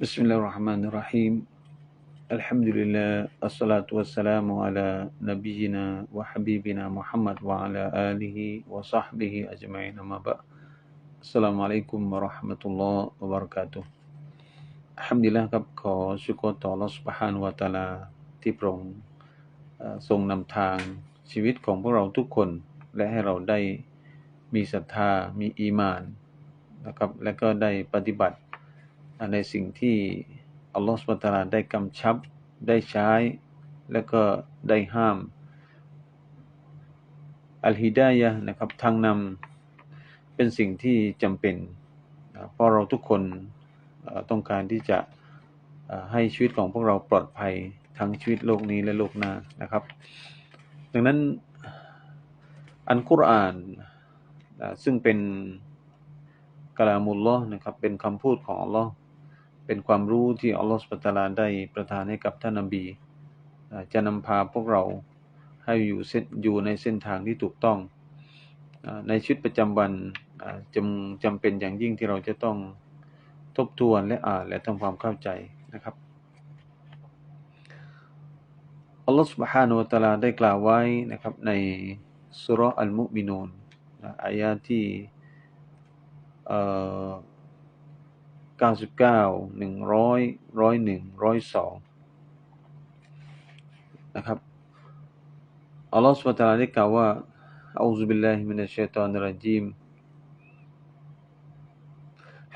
بسم الله الرحمن الرحيم الحمد لله الصلاة والسلام على نبينا وحبيبنا محمد وعلى آله وصحبه أجمعين أما بعد السلام عليكم ورحمة الله وبركاته อัมดุลิลละครับขอชุกรต่อ Allah سبحانه และ تعالى ที่พระองค์เอ่อทรงนำทางชีวิตของพวกเราทุกคน และให้เราได้มีศรัทธา มีอีหมานนะครับ และก็ได้ปฏิบัติ ในสิ่งที่อัลลอฮฺสุบตาราได้กำชับได้ใช้ และก็ได้ห้าม อัลฮิดายะนะครับทางนำเป็นสิ่งที่จำเป็นเพราะเราทุกคนต้องการที่จะให้ชีวิตของพวกเราปลอดภัยทั้งชีวิตโลกนี้และโลกหน้านะครับ ดังนั้นอันกุรอานซึ่งเป็นกลามุลลอนะครับเป็นคำพูดของอัลลอฮ์ เป็นความรู้ที่อัลลอฮ์สุบตาราได้ประทานให้กับท่านนบีอ่าจะนำพาพวกเราให้อยู่เส้นอยู่ในเส้นทางที่ถูกต้องอ่าในชีวิตประจำวันอ่าจำจำเป็นอย่างยิ่งที่เราจะต้องทบทวนและอ่านและทำความเข้าใจนะครับ อัลลอฮฺ سبحانه และ تعالى ได้กล่าวไว้นะครับในสุเราะห์อัลมุมินูนนะอา ยะห์ที่เอ่อ99 100 101 102นะครับอัลลอฮฺ سبحانه และ تعالى ได้กล่าวว่าอะอูซุบิลลาฮิมินัชชัยฏอนิรเราะญีม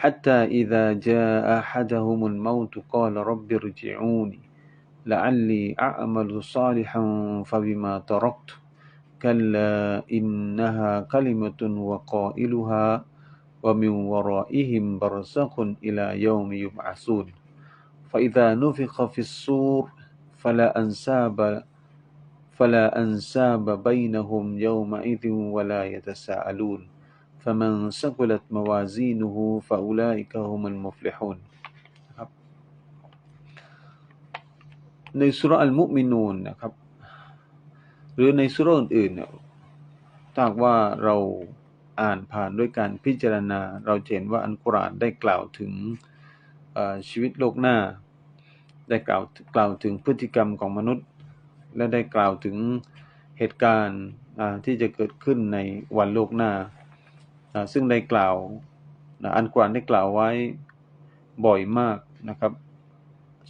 حتى إذا جاء أحدهم الموت قال رب ارجعوني لعلي أعمل صالحا فبما تركت كلا إنها كلمة وقائلها ومن ورائهم برزخ إلى يوم يبعثون فإذا نفخ في الصور فلا أنساب فلا أنساب بينهم يومئذ ولا يتساءلون فمن ثقلت موازينه فأولئك هم المفلحون นะครับ ในสุราะห์อัลมุมินูนนะครับ หรือในสุราะห์อื่นๆเนี่ยถ้าหากว่าเรา อ่านผ่านด้วยการพิจารณา เราเห็นว่าอันกุรอานได้กล่าวถึงชีวิตโลกหน้า ได้กล่าวกล่าวถึงพฤติกรรมของมนุษย์ และได้กล่าวถึงเหตุการณ์ที่จะเกิดขึ้นในวันโลกหน้า ซึ่งได้กล่าวอันกุรอานได้กล่าวไว้บ่อยมากนะครับ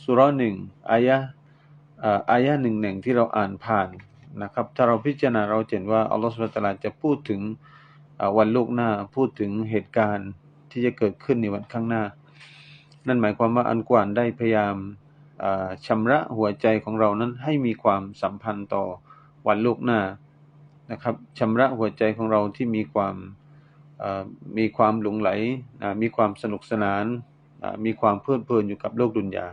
สุราะห์หนึ่งอายะอายะหนึ่งหนึ่งที่เราอ่านผ่านนะครับ ถ้าเราพิจารณาเราเห็นว่าอัลลอฮฺสุบฮานะฮูวะตาลาจะพูดถึง วันโลกหน้าพูดถึงเหตุการณ์ที่จะเกิดขึ้นในวันข้างหน้า นั่นหมายความว่าอันกวานได้พยายามชำระหัวใจของเรานั้นให้มีความสัมพันธ์ต่อวันโลกหน้านะครับชำระหัวใจของเราที่มีความมีความหลงไหลมีความสนุกสนานมีความเพลิดเพลินอยู่กับโลกดุนยา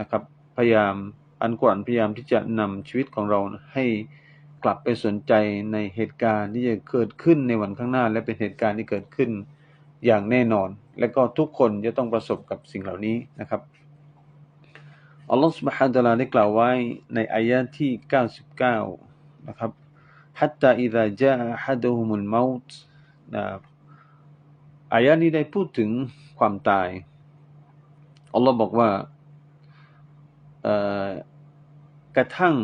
นะครับ พยายามอันกวานพยายามที่จะนำชีวิตของเราให้ กลับไปสนใจในเหตุการณ์ที่จะเกิดขึ้นในวันข้างหน้า และเป็นเหตุการณ์ที่เกิดขึ้นอย่างแน่นอน และก็ทุกคนจะต้องประสบกับสิ่งเหล่านี้นะครับอัลลอฮฺ سبحانه และ تعالى ได้กล่าวไว้ในอายะห์ที่ 99 นะครับ حتى إذا جاء أحدهم الموت นะอายะห์นี้ได้พูดถึงความตายอัลลอฮ์บอกว่า เอ่อกระทั่ง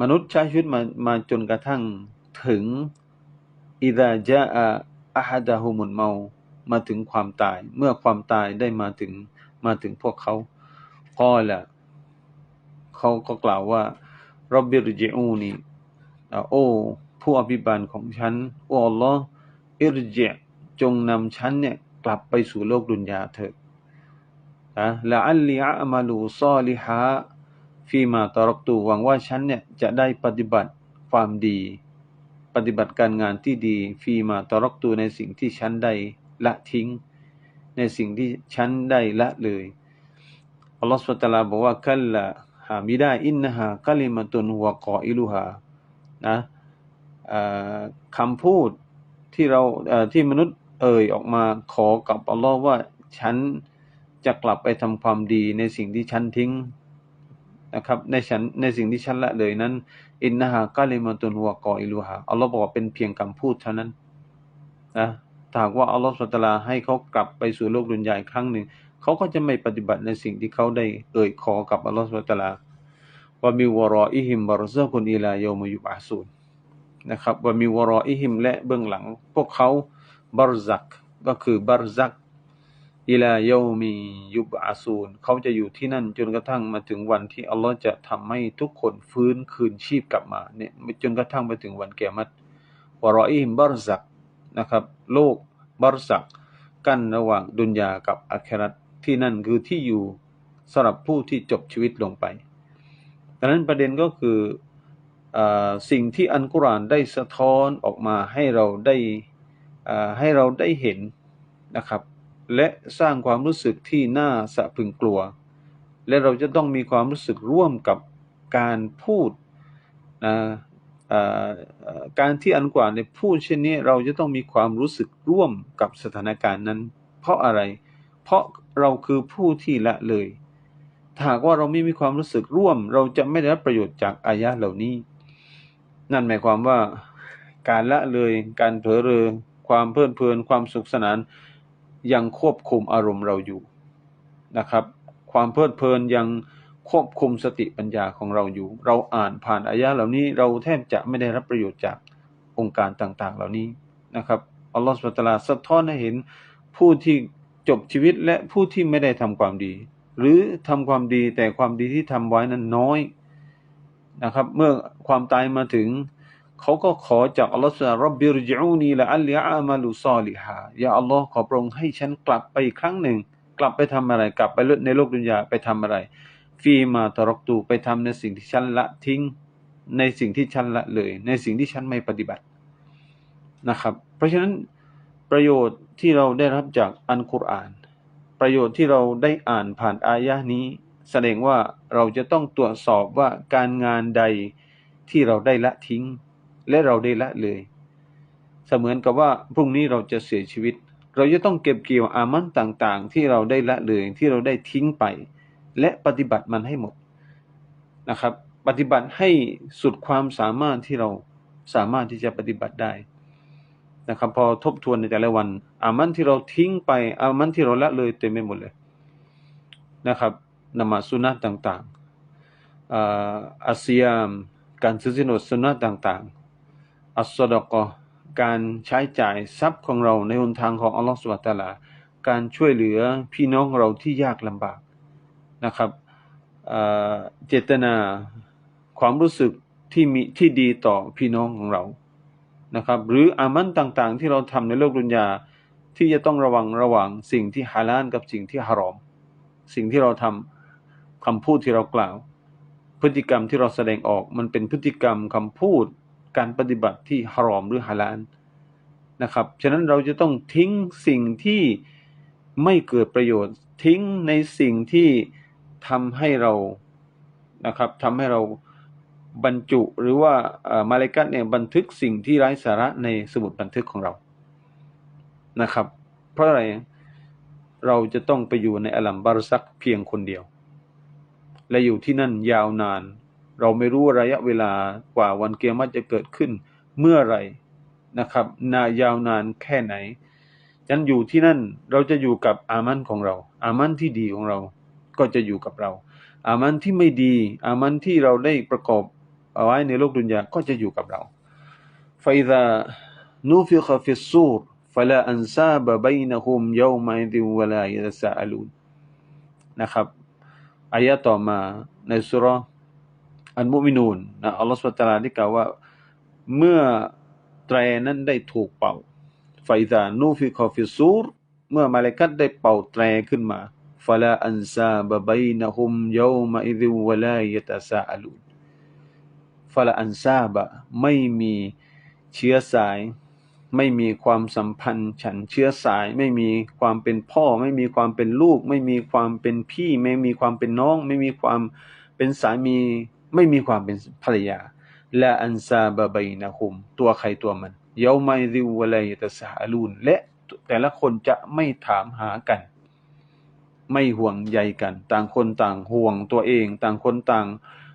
มนุษย์ใช้ชีวิตมามาจนกระทั่งถึงอิดาจาอาฮัดะฮุมุลเมามาถึงความตาย เมื่อความตายได้มาถึงมาถึงพวกเขาก็แหละเขาก็กล่าวว่ารับบิรจิอูนี่โอ้ผู้อภิบาลของฉันโอ้อัลลอฮ์อิรจิจงนำฉันเนี่ยกลับไปสู่โลกดุนยาเถิดนะละอัลลีอามาลูซอลิฮะ ฟีมาตารกตูหวังว่าฉันเนี่ยจะได้ปฏิบัติความดี ปฏิบัติการงานที่ดี ฟีมาตารกตูในสิ่งที่ฉันได้ละทิ้ง ในสิ่งที่ฉันได้ละเลยอัลลอฮฺสุบตาลาบอกว่าคัลละหามิได้อินนะฮะกัลิมาตุนหัวกออิลุฮานะอ่าคำพูดที่เราที่มนุษย์เอ่ยออกมาขอกับอัลลอฮ์ว่าฉันจะกลับไปทำความดีในสิ่งที่ฉันทิ้ง นะครับในฉันในสิ่งที่ฉันละเลยนั้น อินนะฮะกาลิมาตุนหัวกออิลูฮาอัลลอฮ์บอกว่าเป็นเพียงคำพูดเท่านั้นนะถ้าหากว่าอัลลอฮ์สุตลาให้เขากลับไปสู่โลกดุนยาอีกครั้งหนึ่งเขาก็จะไม่ปฏิบัติในสิ่งที่เขาได้เอ่ยขอกับอัลลอฮฺสุตลาว่ามีวรออิฮิมบารซะกุนอิลาโยมยุบอาซูนนะครับว่ามีวรออิฮิมและเบื้องหลัง พวกเขาบารซักก็คือบารซัก อิลาโยมียุบอาซูนเขาจะอยู่ที่นั่นจนกระทั่งมาถึงวันที่อัลลอฮ์จะทำให้ทุกคนฟื้นคืนชีพกลับมาเนี่ยจนกระทั่งไปถึงวันเกียรติวรออิมบารซักนะครับ โลกบารซัก กั้นระหว่างดุนยากับอาคราตที่นั่นคือที่อยู่สำหรับผู้ที่จบชีวิตลงไปดังนั้นประเด็นก็คืออสิ่งที่อันกุรานได้สะท้อนออกมาให้เราได้ให้เราได้เห็นนะครับ และสร้างความรู้สึกที่น่าสะพึงกลัว และเราจะต้องมีความรู้สึกร่วมกับการพูดนะการที่อันกว่าในพูดเช่นนี้เราจะต้องมีความรู้สึกร่วมกับสถานการณ์นั้น เพราะอะไร เพราะเราคือผู้ที่ละเลยถ้าหากว่าเราไม่มีความรู้สึกร่วม เราจะไม่ได้รับประโยชน์จากอายะเหล่านี้ นั่นหมายความว่าการละเลย การเผลอเรอความเพลิดเพลินความสุขสนาน ยังควบคุมอารมณ์เราอยู่นะครับ ความเพลิดเพลินยังควบคุมสติปัญญาของเราอยู่ เราอ่านผ่านอายะเหล่านี้เราแทบจะไม่ได้รับประโยชน์จากองค์การต่างๆ เหล่านี้นะครับอัลลอฮฺสุบตลาสะท้อนให้เห็นผู้ที่จบชีวิตและผู้ที่ไม่ได้ทำความดี หรือทำความดีแต่ความดีที่ทำไว้นั้นน้อยนะครับ เมื่อความตายมาถึง เขาก็ขอจากอัลลอฮฺสุบรับบิรจูนีละอัลลิอามาลุซอลิฮายาอัลลอฮ์ขอพระองค์ให้ฉันกลับไปอีกครั้งหนึ่ง กลับไปทำอะไร กลับไปในโลกดุนยาไปทำอะไร ฟีมาตรกตูไปทำในสิ่งที่ฉันละทิ้ง ในสิ่งที่ฉันละเลย ในสิ่งที่ฉันไม่ปฏิบัตินะครับ เพราะฉะนั้นประโยชน์ที่เราได้รับจากอันกุรอาน ประโยชน์ที่เราได้อ่านผ่านอายะนี้ แสดงว่าเราจะต้องตรวจสอบว่าการงานใดที่เราได้ละทิ้ง และเราได้ละเลย เสมือนกับว่าพรุ่งนี้เราจะเสียชีวิต เราจะต้องเก็บเกี่ยวอามันต่างๆ ที่เราได้ละเลยที่เราได้ทิ้งไป และปฏิบัติมันให้หมดนะครับ ปฏิบัติให้สุดความสามารถที่เราสามารถที่จะปฏิบัติได้นะครับพอทบทวนในแต่ละวัน อามันที่เราทิ้งไป อามันที่เราละเลยเต็มไปหมดเลยนะครับนมาสุนัตต่างๆอาเซียม การซื้อสินอดสุนัตต่างๆ อัสดกการใช้จ่ายทรัพย์ของเราในหนทางของอัลลอฮฺสุบตาลา การช่วยเหลือพี่น้องเราที่ยากลำบากนะครับเจตนาความรู้สึกที่มีที่ดีต่อพี่น้องของเรานะครับ หรืออามันต่างๆ ที่เราทำในโลกดุนยาที่จะต้องระวังระหว่างสิ่งที่ฮาลาลกับสิ่งที่ฮารอม สิ่งที่เราทำคำพูดที่เรากล่าว พฤติกรรมที่เราแสดงออกมันเป็นพฤติกรรมคำพูด การปฏิบัติที่ฮารอมหรือฮาลาลนะครับ ฉะนั้นเราจะต้องทิ้งสิ่งที่ไม่เกิดประโยชน์ ทิ้งในสิ่งที่ทำให้เรานะครับทำให้เราบรรจุหรือว่ามาเลกัตเนี่ยบันทึกสิ่งที่ไร้สาระในสมุดบันทึกของเรานะครับ เพราะอะไรเราจะต้องไปอยู่ในอัลัมบารซักเพียงคนเดียว และอยู่ที่นั่นยาวนาน เราไม่รู้ระยะเวลากว่าวันเกียรติจะเกิดขึ้นเมื่อไรนะครับ นายาวนานแค่ไหนฉันอยู่ที่นั่นเราจะอยู่กับอามันของเรา อามันที่ดีของเราก็จะอยู่กับเรา อามันที่ไม่ดี อามันที่เราได้ประกอบเอาไว้ในโลกดุนยาก็จะอยู่กับเราฟาอิดานูฟิคฟิซูรฟลาอันซาบะบนฮุมยามัยดิวลายะซาอลูนนะครับอายะต่อมาในสุร อันมุมินูนนะอัลลอฮฺสุบตาลาที่กล่าวว่า เมื่อแตรนั้นได้ถูกเป่าไฟซานูฟิคอฟิซูรเมื่อมาเลกัตได้เป่าแตรขึ้นมาฟาลาอันซาบะบัยนะฮุมยามาอิดิวะลายตาซาอัลูดฟาลาอันซาบะไม่มีเชื้อสาย ไม่มีความสัมพันธ์ ฉันเชื้อสาย ไม่มีความเป็นพ่อ ไม่มีความเป็นลูก ไม่มีความเป็นพี่ ไม่มีความเป็นน้อง ไม่มีความเป็นสามี ไม่มีความเป็นภรรยาและอันซาบะบนะคุม ตัวใครตัวมันเยาไมริวะเลตะสาลูน และแต่ละคนจะไม่ถามหากัน ไม่ห่วงใยกัน ต่างคนต่างห่วงตัวเอง ต่างคนต่าง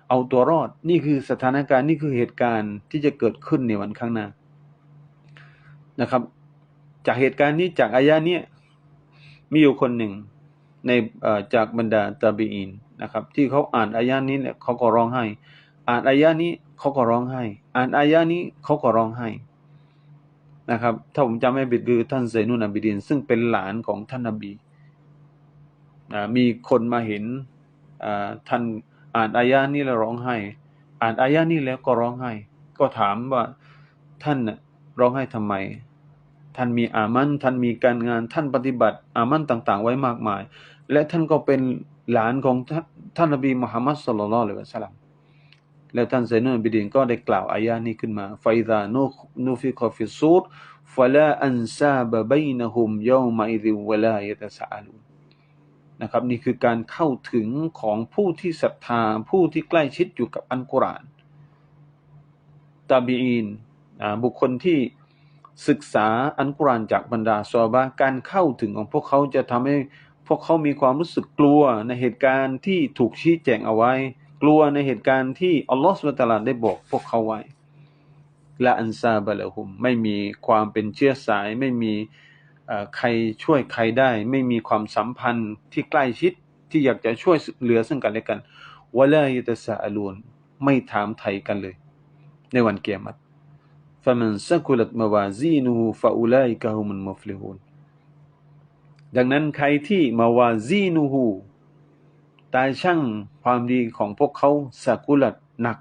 เอาตัวรอด นี่คือสถานการณ์นี่คือเหตุการณ์ที่จะเกิดขึ้นในวันข้างหน้านะครับ จากเหตุการณ์นี้จากอายะนี้มีอยู่คนหนึ่ง ในจากบรรดาตาบีอินนะครับ ที่เขาอ่านอายะนี้เนี่ยเขาก็ร้องไห้ อ่านอายะนี้เขาก็ร้องไห้ อ่านอายะนี้เขาก็ร้องไห้นะครับ ถ้าผมจำไม่ผิดคือท่านไซนุนอับิดิน ซึ่งเป็นหลานของท่านนบีมีคนมาเห็นท่านอ่านอายะนี้แล้วร้องไห้ อ่านอายะนี้แล้วก็ร้องไห้ ก็ถามว่าท่านน่ะร้องไห้ทำไม ท่านมีอามันท่านมีการงานท่านปฏิบัติอามันต่าง ๆ ไว้มากมาย และท่านก็เป็นหลานของท่านนบีมุฮัมมัดสุลลัลลอฮุอะลัยวะสัลลัมแล้วท่านไซนุนบิดินก็ได้กล่าวอายะนี้ขึ้นมาฟาอิซานูนูฟิกฟิซูรฟะลาอันซาบะบัยนะฮุมยอมะอิซิวะลายะตะซะอาลูนนะครับนี่คือการเข้าถึงของผู้ที่ศรัทธาผู้ที่ใกล้ชิดอยู่กับอัลกุรอานตาบีอีนบุคคลที่ศึกษาอัลกุรอานจากบรรดาซอฮาบะการเข้าถึงของพวกเขาจะทำให้ พวกเขามีความรู้สึกกลัวในเหตุการณ์ที่ถูกชี้แจงเอาไว้ กลัวในเหตุการณ์ที่อัลลอฮฺสุบตาลาได้บอกพวกเขาไว้ และอันซาบะละหุม ไม่มีความเป็นเชื้อสาย ไม่มีเอ่อใครช่วยใครได้ ไม่มีความสัมพันธ์ที่ใกล้ชิดที่อยากจะช่วยเหลือซึ่งกันและกันวะลายตะซาอลูนไม่ถามไทยกันเลย ในวันเกียรติ فمن ثقلت موازينه فأولئك هم المفلحون ดังนั้นใครที่มาวาซีนูฮูตายช่างความดีของพวกเขาสกุลัดหนัก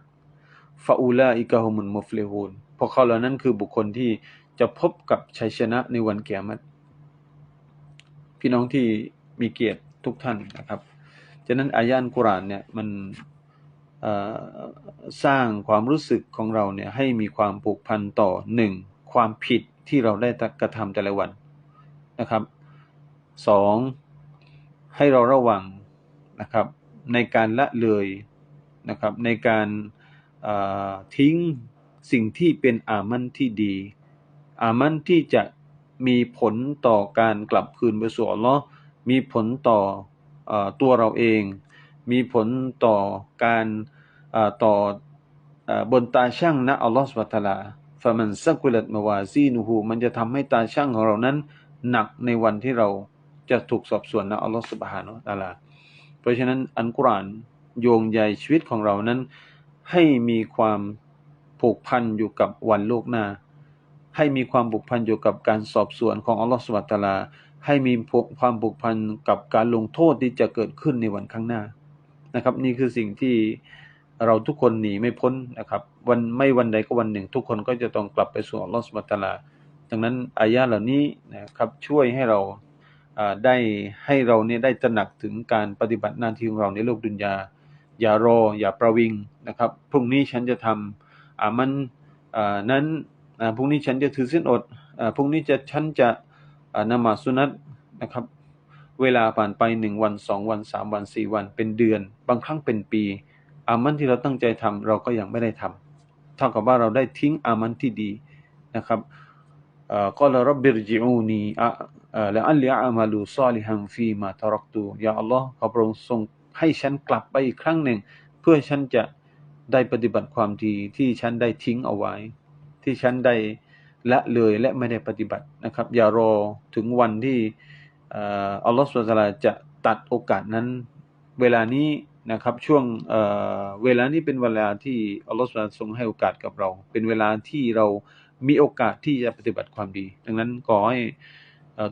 ฟาอูลาอิกะฮุมุนมุฟลิฮูนพวกเขาเหล่านั้นคือบุคคลที่จะพบกับชัยชนะในวันเกียรติพี่น้องที่มีเกียรติทุกท่านนะครับฉะนั้นอายานกุรานเนี่ยมันสร้างความรู้สึกของเราเนี่ยให้มีความผูกพันต่อหนึ่งความผิดที่เราได้กระทำแต่ละวันนะครับ สองให้เราระวังนะครับในการละเลยนะครับในการทิ้งสิ่งที่เป็นอามันที่ดี อามันที่จะมีผลต่อการกลับคืนไปสู่อัลลอฮ์มีผลต่ออตัวเราเอง มีผลต่อการต่ออบนตาช่างนะอัลลอฮ์สุบะตะอาลาฟะมันซักุลัตมาวาซีนูฮูมันจะทำให้ตาช่างของเรานั้นหนักในวันที่เรา จะถูกสอบสวนนะอัลลอฮ์สุบฮานะตาลา เพราะฉะนั้นอันกุรานโยงใยชีวิตของเรานั้น ให้มีความผูกพันอยู่กับวันโลกหน้า ให้มีความผูกพันอยู่กับการสอบสวนของอัลลอฮฺสุบฮานะตาลา ให้มีความผูกพันกับการลงโทษที่จะเกิดขึ้นในวันข้างหน้านะครับ นี่คือสิ่งที่เราทุกคนหนีไม่พ้นนะครับ วันไม่วันใดก็วันหนึ่ง ทุกคนก็จะต้องกลับไปสู่อัลลอฮฺสุบฮานะตาลาดังนั้นอายะห์เหล่านี้นะครับช่วยให้เรา ได้ให้เราเนี่ยได้ตระหนักถึงการปฏิบัติหน้าที่ของเราในโลกดุนยา อย่ารอ อย่าประวิงนะครับ พรุ่งนี้ฉันจะทำอ่ามันนั้นพรุ่งนี้ฉันจะถือศีลอดอพรุ่งนี้จะฉันจะนมาสุนัตนะครับ เวลาผ่านไปหนึ่งวันสองวันสามวันสี่วัน เป็นเดือน บางครั้งเป็นปี อามันที่เราตั้งใจทำเราก็ยังไม่ได้ทำเท่ากับว่าเราได้ทิ้งอามันที่ดีนะครับเอ่อก็ลรับบิรจิอูนี และอัลลิอามาลูซอลิฮัมฟีมาตารักตูยาอัลลอฮ์ขอพระองค์ทรงให้ฉันกลับไปอีกครั้งหนึ่ง เพื่อฉันจะได้ปฏิบัติความดีที่ฉันได้ทิ้งเอาไว้ ที่ฉันได้ละเลยและไม่ได้ปฏิบัตินะครับ อย่ารอถึงวันที่อัลลอฮฺสุบฮานะฮูวะตาลาจะตัดโอกาสนั้น เวลานี้นะครับช่วงเเวลานี้เป็นเวลาที่อัลลอฮฺสุบฮานะฮูวะตาลาทรงให้โอกาสกับเรา เป็นเวลาที่เรามีโอกาสที่จะปฏิบัติความดี ดังนั้นขอให้อ่อ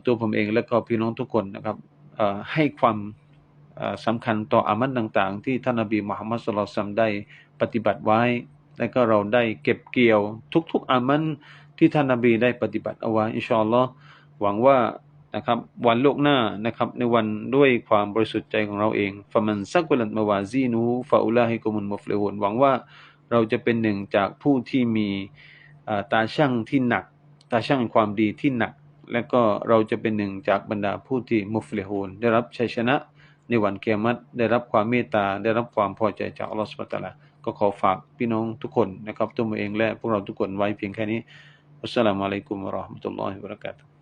ตัวผมเองและก็พี่น้องทุกคนนะครับให้ความสำคัญต่ออามันต่างๆ ที่ท่านนบีมุฮัมมัดสุลลัลสัมได้ปฏิบัติไว้ และก็เราได้เก็บเกี่ยวทุกๆอามันที่ท่านนบีได้ปฏิบัติเอาไว้อินชาอัลลอฮ์หวังว่านะครับวันโลกหน้านะครับในวันด้วยความบริสุทธิ์ใจของเราเองฟะมันซักวลันมาวาซีนูฟาอุลาฮิกุมุลมุฟลิฮูนหวังว่าเราจะเป็นหนึ่งจากผู้ที่มีตาช่างที่หนัก ตาช่างความดีที่หนัก และก็เราจะเป็นหนึ่งจากบรรดาผู้ที่มุฟลิฮูนได้รับชัยชนะในวันเกียรติได้รับความเมตตาได้รับความพอใจจากอัลลอฮฺสุบฮานะฮูวะตะลาก็ขอฝากพี่น้องทุกคนนะครับตัวผมเองและพวกเราทุกคนไว้เพียงแค่นี้อัสสลามุอะลัยกุมวะราะห์มะตุลลอฮิวะบะเราะกาตุฮ์